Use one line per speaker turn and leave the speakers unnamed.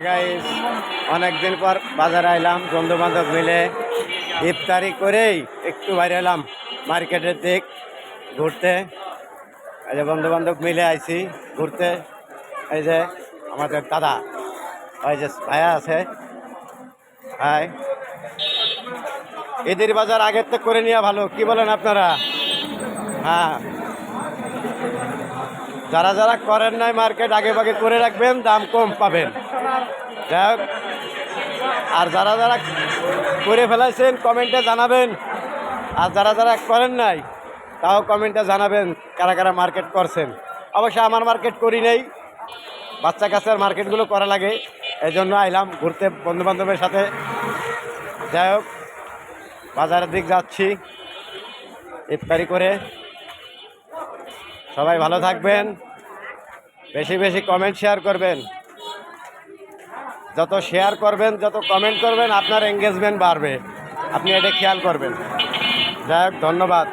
Guys অনেকদিন পর বাজারে আইলাম বন্ধু বান্ধব মিলে ইফতারি করেই একটু বাইরে এলাম মার্কেটের দিক ঘুরতে। এই যে বন্ধু বান্ধব মিলে আইছি ঘুরতে। এই যে আমাদের দাদা ওই যে ভাইয়া আছে হাই ঈদের বাজার আগের থেকে করে নেওয়া ভালো, কি বলেন আপনারা? হ্যাঁ। যারা যারা করেন নাই মার্কেট আগে ভাগে করে রাখবেন, দাম কম পাবেন। যাই আর যারা যারা করে ফেলাইছেন, কমেন্টে জানাবেন। আর যারা যারা করেন নাই, তাও কমেন্টে জানাবেন কারা কারা মার্কেট করছেন। অবশ্যই আমার মার্কেট করি নেই। বাচ্চা কাচ্চার মার্কেটগুলো করা লাগে। এই জন্য আইলাম ঘুরতে বন্ধু বান্ধবের সাথে। যাই হোক, বাজারের দিক যাচ্ছি। ইফতারি করে। সবাই ভালো থাকবেন। বেশি বেশি কমেন্ট শেয়ার করবেন। যত শেয়ার করবেন, যত কমেন্ট করবেন, আপনার এঙ্গেজমেন্ট বাড়বে। আপনি এটা খেয়াল করবেন। যাই হোক, ধন্যবাদ।